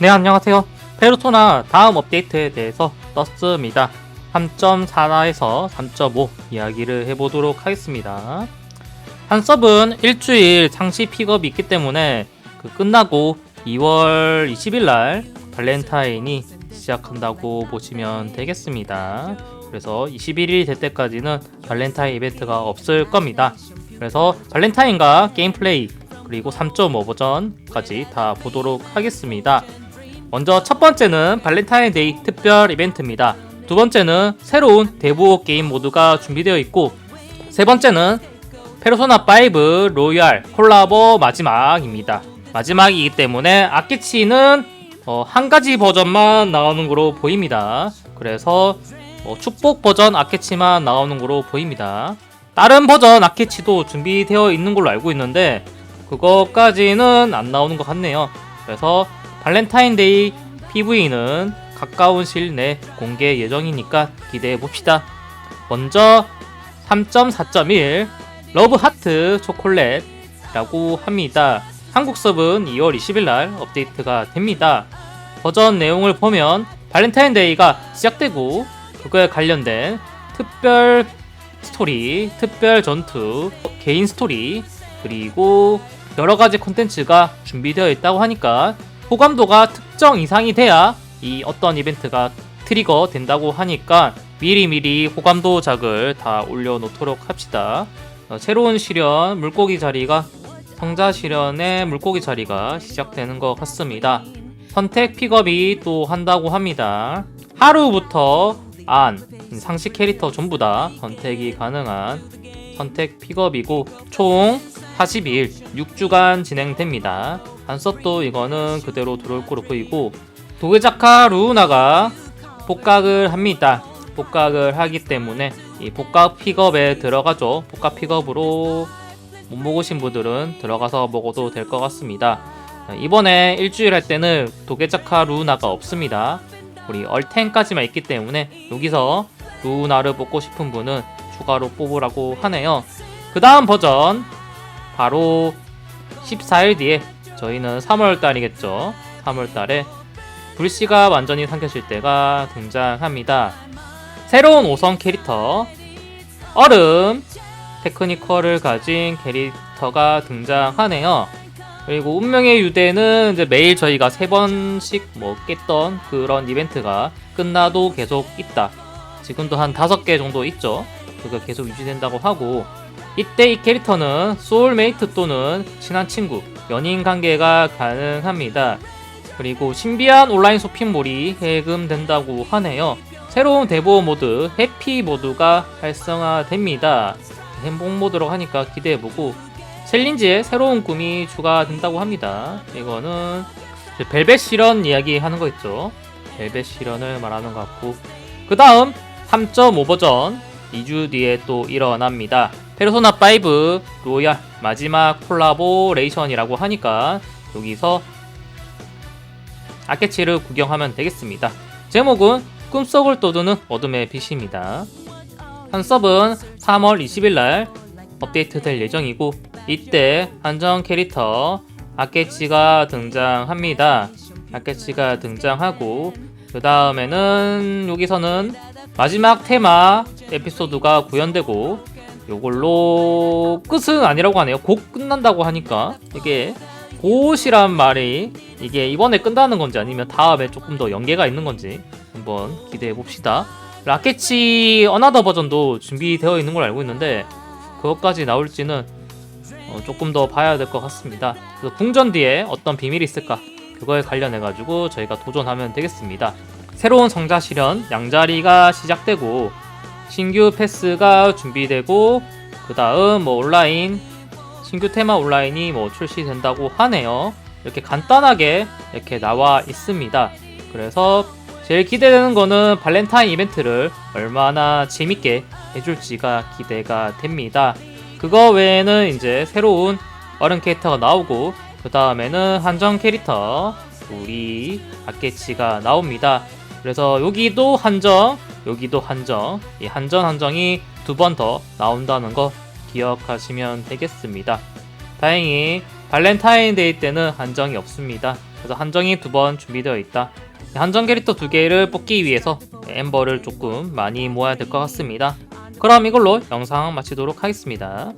네, 안녕하세요. 페르소나 다음 업데이트에 대해서 떴습니다. 3.4에서 3.5 이야기를 해보도록 하겠습니다. 한 서브는 일주일 상시 픽업이 있기 때문에 그 끝나고 2월 20일 날 발렌타인이 시작한다고 보시면 되겠습니다. 그래서 21일이 될 때까지는 발렌타인 이벤트가 없을 겁니다. 그래서 발렌타인과 게임 플레이 그리고 3.5 버전까지 다 보도록 하겠습니다. 먼저 첫 번째는 발렌타인데이 특별 이벤트입니다. 두 번째는 새로운 대부 게임 모드가 준비되어 있고 세 번째는 페르소나 5 로얄 콜라보 마지막입니다. 마지막이기 때문에 아키치는 어, 한 가지 버전만 나오는 거로 보입니다. 그래서 어, 축복 버전 아케치만 나오는 거로 보입니다. 다른 버전 아케치도 준비되어 있는 걸로 알고 있는데 그거까지는 안 나오는 것 같네요. 그래서 발렌타인데이 PV는 가까운 시일 내 공개 예정이니까 기대해 봅시다. 먼저 3.4.1 러브 하트 초콜릿이라고 합니다. 한국 서브는 2월 20일 날 업데이트가 됩니다. 버전 내용을 보면 발렌타인데이가 시작되고 그거에 관련된 특별 스토리, 특별 전투, 개인 스토리, 그리고 여러 가지 콘텐츠가 준비되어 있다고 하니까 호감도가 특정 이상이 돼야 이 어떤 이벤트가 트리거 된다고 하니까 미리미리 호감도 작을 다 올려놓도록 합시다. 어, 새로운 시련 물고기 자리가 성자 시련의 물고기 자리가 시작되는 것 같습니다. 선택 픽업이 또 한다고 합니다. 하루부터 안, 상식 캐릭터 전부 다 선택이 가능한 선택 픽업이고 총 40일 6주간 진행됩니다. 단서도 이거는 그대로 들어올 보이고 도게자카 루나가 복각을 합니다. 복각을 하기 때문에 이 복각 픽업에 들어가죠. 복각 픽업으로 못 먹으신 분들은 들어가서 먹어도 될 것 같습니다. 이번에 일주일 할 때는 도게자카 루나가 없습니다. 우리 얼텐까지만 있기 때문에 여기서 루나를 뽑고 싶은 분은 추가로 뽑으라고 하네요. 그 다음 버전 바로 14일 뒤에 저희는 3월 달이겠죠. 3월 달에 불씨가 완전히 삼켜질 때가 등장합니다. 새로운 5성 캐릭터 얼음 테크니컬을 가진 캐릭터가 등장하네요. 그리고 운명의 유대는 이제 매일 저희가 세 번씩 뭐 깼던 그런 이벤트가 끝나도 계속 있다. 지금도 한 다섯 개 정도 있죠. 그거 계속 유지된다고 하고 이때 이 캐릭터는 소울메이트 또는 친한 친구, 연인 관계가 가능합니다. 그리고 신비한 온라인 쇼핑몰이 해금된다고 하네요. 새로운 대보 모드 해피 모드가 활성화됩니다. 행복 모드로 하니까 기대해보고 챌린지에 새로운 꿈이 추가된다고 합니다. 이거는 벨벳 실현 이야기 하는 거 있죠. 벨벳 실현을 말하는 것 같고 그 다음 3.5 버전 2주 뒤에 또 일어납니다. 페르소나 5 로얄 마지막 콜라보레이션이라고 하니까 여기서 아케치를 구경하면 되겠습니다. 제목은 꿈속을 떠드는 어둠의 빛입니다. 한섭은 3월 20일 날 업데이트 될 예정이고 이때 한정 캐릭터 아케치가 등장합니다. 아케치가 등장하고 그 다음에는 여기서는 마지막 테마 에피소드가 구현되고 요걸로 끝은 아니라고 하네요. 곧 끝난다고 하니까 이게 곧이란 말이 이게 이번에 끝나는 건지 아니면 다음에 조금 더 연계가 있는 건지 한번 기대해 봅시다. 라켓치 어나더 버전도 준비되어 있는 걸 알고 있는데 그것까지 나올지는 어, 조금 더 봐야 될 것 같습니다. 그래서 궁전 뒤에 어떤 비밀이 있을까 그거에 관련해 가지고 저희가 도전하면 되겠습니다. 새로운 성자 실현 양자리가 시작되고 신규 패스가 준비되고 그 다음 뭐 온라인 신규 테마 온라인이 뭐 출시된다고 하네요. 이렇게 간단하게 이렇게 나와 있습니다. 그래서 제일 기대되는 거는 발렌타인 이벤트를 얼마나 재밌게 해줄지가 기대가 됩니다. 그거 외에는 이제 새로운 어른 캐릭터가 나오고 그 다음에는 한정 캐릭터 우리 아케치가 나옵니다. 그래서 여기도 한정, 여기도 한정, 이 한정 한정이 두 번 더 나온다는 거 기억하시면 되겠습니다. 다행히 발렌타인데이 때는 한정이 없습니다. 그래서 한정이 두 번 준비되어 있다. 한정 캐릭터 두 개를 뽑기 위해서 엠버를 조금 많이 모아야 될 것 같습니다. 그럼 이걸로 영상 마치도록 하겠습니다.